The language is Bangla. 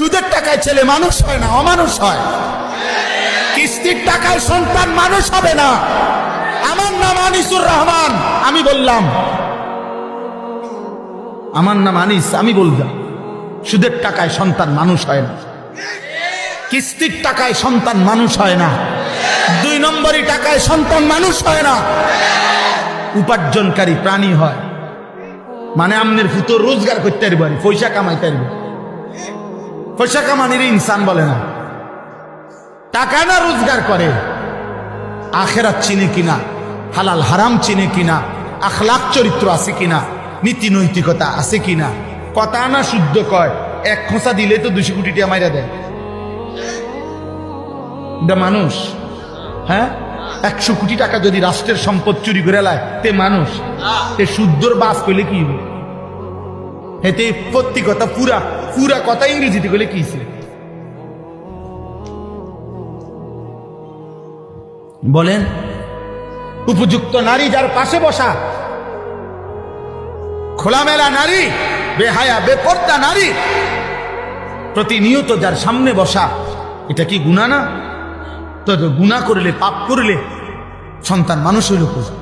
সুদের টাকায় ছেলে মানুষ হয় না, অমানুষ হয়। কিস্তির টাকায় সন্তান মানুষ হবে না। আমার নাম আনিসুর রহমান, আমি বললাম। আমার নাম আনিস, আমি বললাম। সুদের টাকায় সন্তান মানুষ হয় না। কিস্তির টাকায় সন্তান মানুষ হয় না। দুই নম্বরই টাকায় সন্তান মানুষ হয় না। উপার্জনকারী প্রাণী হয়। মানে আমনের ফুতো রোজগার করতে পারি, পয়সা কামাইতে পারবে পয়সা কামানির ইনসান বলে না। টাকা না রোজগার করে। আখেরাত চিনে কিনা, হালাল হারাম চিনে কিনা আখলাক চরিত্র আছে কিনা, নীতি নৈতিকতা আছে কিনা, কথা না শুদ্ধ কয়, এক খোঁচা দিলে তো দুশো কোটি টাকা মাইরা দেয়। মানুষ হ্যাঁ? একশো কোটি টাকা যদি রাষ্ট্রের সম্পদ চুরি করে লায়, তে মানুষ। তে শুদ্ধর বাস পেলে কি হবে? এতে প্রত্যেক কথা, পুরা পুরা কথা ইংরেজিতে গেলে কি বলেন, উপযুক্ত নারী যার পাশে বসা, খোলামেলা নারী, বেহায়া, বেপর্দা নারী, প্রতিনিয়ত যার সামনে বসা, এটা কি গুণা না তো গুণা করলে, পাপ করলে সন্তান মানুষ হইল কোথায়?